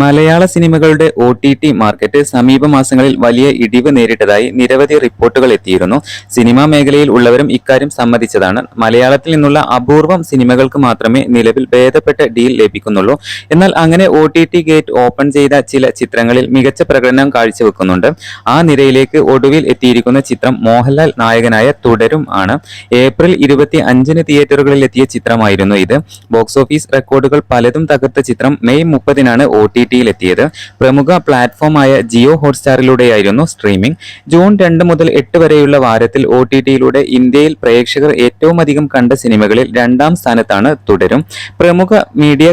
മലയാള സിനിമകളുടെ O T T market സമീപ മാസങ്ങളിൽ വലിയ ഇടിവ് നേരിട്ടതായി നിരവധി റിപ്പോർട്ടുകൾ എത്തിയിരുന്നു. സിനിമാ മേഖലയിൽ ഉള്ളവരും ഇക്കാര്യം സമ്മതിച്ചതാണ്. മലയാളത്തിൽ നിന്നുള്ള അപൂർവം സിനിമകൾക്ക് മാത്രമേ നിലവിൽ ഭേദപ്പെട്ട ഡീൽ ലഭിക്കുന്നുള്ളൂ. എന്നാൽ അങ്ങനെ O T T gate open ചെയ്ത ചില ചിത്രങ്ങളിൽ മികച്ച പ്രകടനം കാഴ്ചവെക്കുന്നുണ്ട്. ആ നിരയിലേക്ക് ഒടുവിൽ എത്തിയിരിക്കുന്ന ചിത്രം മോഹൻലാൽ നായകനായ തുടരും ആണ്. ഏപ്രിൽ ഇരുപത്തി അഞ്ചിന് തിയേറ്ററുകളിൽ എത്തിയ ചിത്രമായിരുന്നു ഇത്. ബോക്സ് ഓഫീസ് റെക്കോർഡുകൾ പലതും തകർത്ത ചിത്രം മെയ് മുപ്പതിനാണ് ഒ ടി ടിയിൽ എത്തിയത് പ്രമുഖ പ്ലാറ്റ്ഫോമായ ജിയോ ഹോട്ട്സ്റ്റാറിലൂടെയായിരുന്നു സ്ട്രീമിംഗ്. ജൂൺ രണ്ട് മുതൽ എട്ട് വരെയുള്ള വാരത്തിൽ ഒ ടി ടിയിലൂടെ ഇന്ത്യയിൽ പ്രേക്ഷകർ ഏറ്റവും അധികം കണ്ട സിനിമകളിൽ രണ്ടാം സ്ഥാനത്താണ് തുടരും. പ്രമുഖ മീഡിയ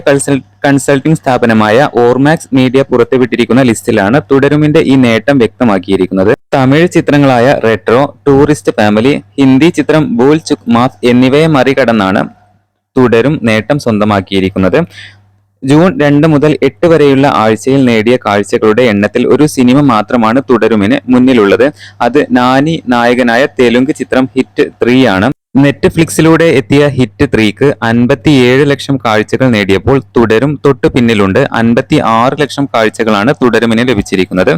കൺസൾട്ടിംഗ് സ്ഥാപനമായ ഓർമാക്സ് മീഡിയ പുറത്തുവിട്ടിരിക്കുന്ന ലിസ്റ്റിലാണ് തുടരുമിന്റെ ഈ നേട്ടം വ്യക്തമാക്കിയിരിക്കുന്നത്. തമിഴ് ചിത്രങ്ങളായ റെട്രോ ടൂറിസ്റ്റ് ഫാമിലി ഹിന്ദി ചിത്രം ബൂൽ ചുക് മാഫ് എന്നിവയെ മറികടന്നാണ് തുടരും നേട്ടം സ്വന്തമാക്കിയിരിക്കുന്നത്. ജൂൺ രണ്ട് മുതൽ എട്ട് വരെയുള്ള ആഴ്ചയിൽ നേടിയ കാഴ്ചകളുടെ എണ്ണത്തിൽ ഒരു സിനിമ മാത്രമാണ് തുടരുമിന് മുന്നിലുള്ളത്. അത് നാനി നായകനായ തെലുങ്ക് ചിത്രം ഹിറ്റ് ത്രീ ആണ്. നെറ്റ്ഫ്ലിക്സിലൂടെ എത്തിയ ഹിറ്റ് ത്രീക്ക് അൻപത്തിയേഴ് ലക്ഷം കാഴ്ചകൾ നേടിയപ്പോൾ തുടരും തൊട്ടു പിന്നിലുണ്ട്. അൻപത്തി ആറ് ലക്ഷം കാഴ്ചകളാണ് തുടരുമിന് ലഭിച്ചിരിക്കുന്നത്.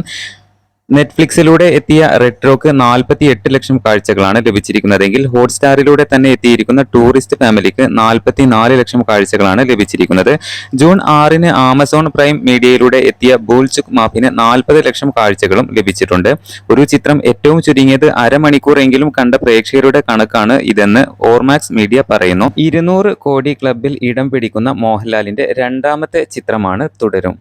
നെറ്റ്ഫ്ലിക്സിലൂടെ എത്തിയ റെട്രോക്ക് നാൽപ്പത്തി എട്ട് ലക്ഷം കാഴ്ചകളാണ് ലഭിച്ചിരിക്കുന്നതെങ്കിൽ ഹോട്ട്സ്റ്റാറിലൂടെ തന്നെ എത്തിയിരിക്കുന്ന ടൂറിസ്റ്റ് ഫാമിലിക്ക് നാൽപ്പത്തി നാല് ലക്ഷം കാഴ്ചകളാണ് ലഭിച്ചിരിക്കുന്നത്. ജൂൺ ആറിന് ആമസോൺ പ്രൈം മീഡിയയിലൂടെ എത്തിയ ബോൾചുക് മാഫിന് നാൽപ്പത് ലക്ഷം കാഴ്ചകളും ലഭിച്ചിട്ടുണ്ട്. ഒരു ചിത്രം ഏറ്റവും ചുരുങ്ങിയത് അരമണിക്കൂറെങ്കിലും കണ്ട പ്രേക്ഷകരുടെ കണക്കാണ് ഇതെന്ന് ഓർമാക്സ് മീഡിയ പറയുന്നു. ഇരുന്നൂറ് കോടി ക്ലബിൽ ഇടം പിടിക്കുന്ന മോഹൻലാലിന്റെ രണ്ടാമത്തെ ചിത്രമാണ് തുടരും.